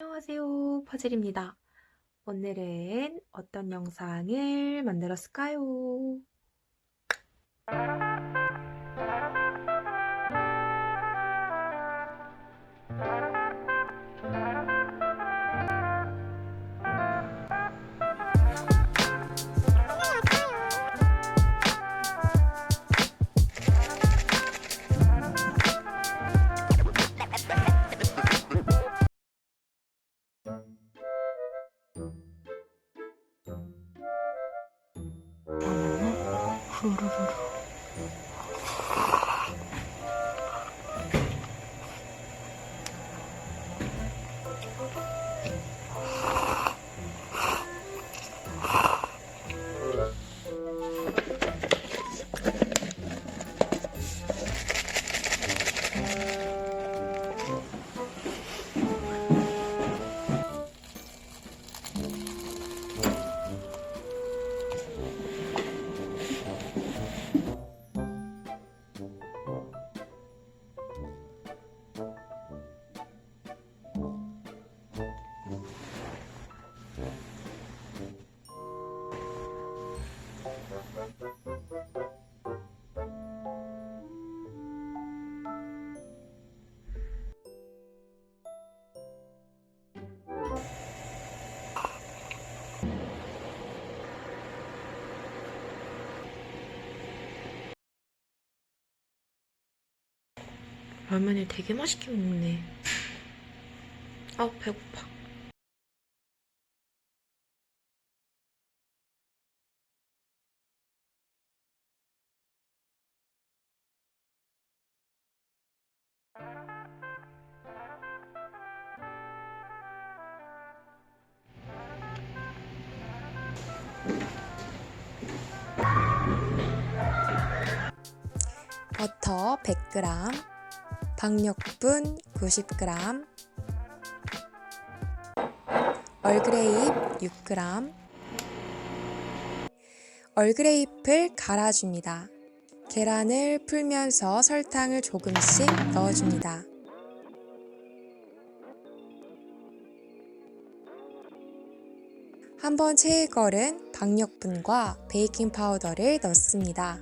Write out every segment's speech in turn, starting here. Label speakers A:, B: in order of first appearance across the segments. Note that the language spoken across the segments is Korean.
A: 안녕하세요. 퍼즐입니다. 오늘은 어떤 영상을 만들었을까요? 라면을 되게 맛있게 먹네. 아, 배고파.
B: 버터 100g, 박력분 90g, 얼그레잎 6g, 얼그레잎을 갈아줍니다. 계란을 풀면서 설탕을 조금씩 넣어줍니다. 한번 체에 걸은 박력분과 베이킹 파우더를 넣습니다.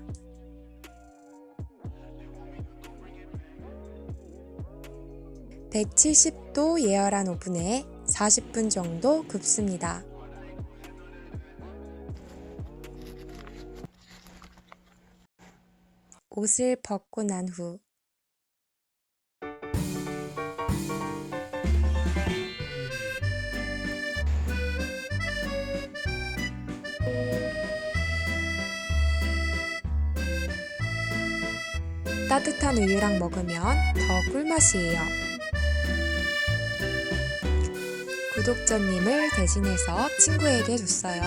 B: 170도 예열한 오븐에 40분 정도 굽습니다. 옷을 벗고 난 후 따뜻한 우유랑 먹으면 더 꿀맛이에요. 구독자님을 대신해서 친구에게 줬어요.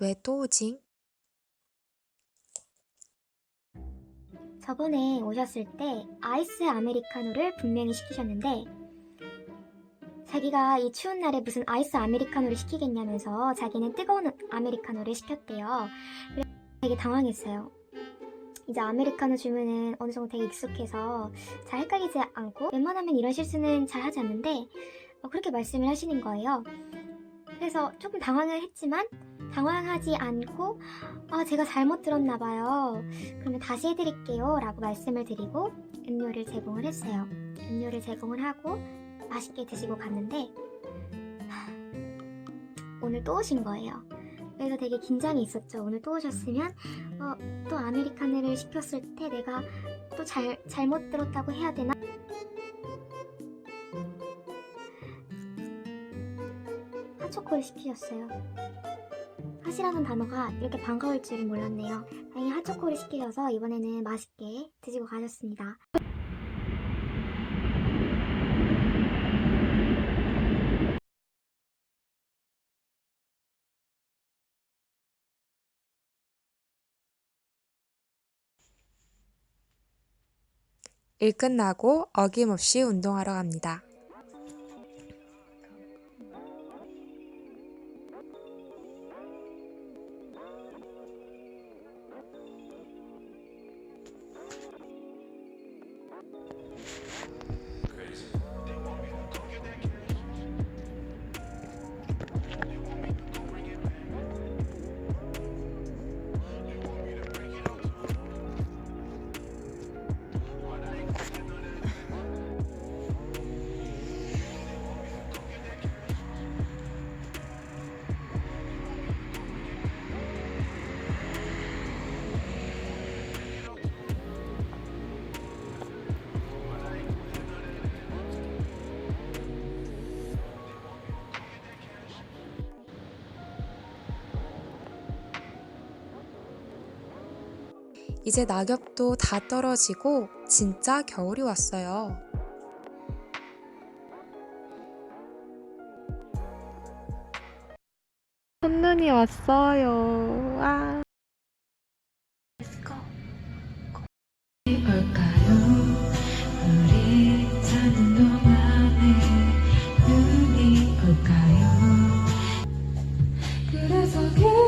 B: 왜 또 오징?
C: 저번에 오셨을 때 아이스 아메리카노를 분명히 시키셨는데 자기가 이 추운 날에 무슨 아이스 아메리카노를 시키겠냐면서 자기는 뜨거운 아메리카노를 시켰대요. 그래서 되게 당황했어요. 이제 아메리카노 주문은 어느 정도 되게 익숙해서 잘 헷갈리지 않고 웬만하면 이런 실수는 잘 하지 않는데 어, 그렇게 말씀을 하시는 거예요. 그래서 조금 당황을 했지만 당황하지 않고 아 제가 잘못 들었나 봐요. 그러면 다시 해드릴게요. 라고 말씀을 드리고 음료를 제공을 했어요. 음료를 제공을 하고 맛있게 드시고 갔는데 하, 오늘 또 오신 거예요. 그래서 되게 긴장이 있었죠. 오늘 또 오셨으면 어, 또 아메리카노를 시켰을 때 내가 또 잘, 잘못 들었다고 해야 되나? 핫초코를 시키셨어요. 핫이라는 단어가 이렇게 반가울 줄은 몰랐네요. 다행히 핫초코를 시키셔서 이번에는 맛있게 드시고 가셨습니다.
B: 일 끝나고 어김없이 운동하러 갑니다. 이제 낙엽도 다 떨어지고 진짜 겨울이 왔어요.
A: 첫눈이 왔어요. 아.
D: 눈이 올까요? 그래서 계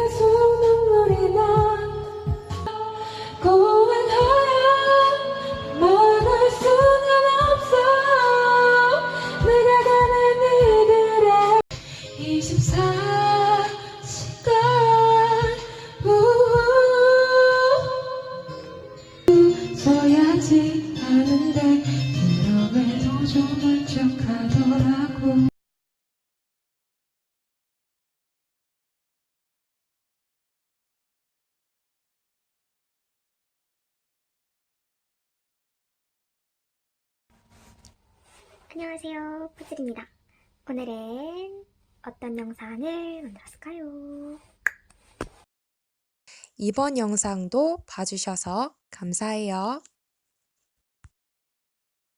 D: 24시간 써야지 하는데 그럼에도 좀 울적하더라고
C: 안녕하세요. 푸질입니다. 오늘은 어떤 영상을 만들었을까요?
B: 이번 영상도 봐주셔서 감사해요.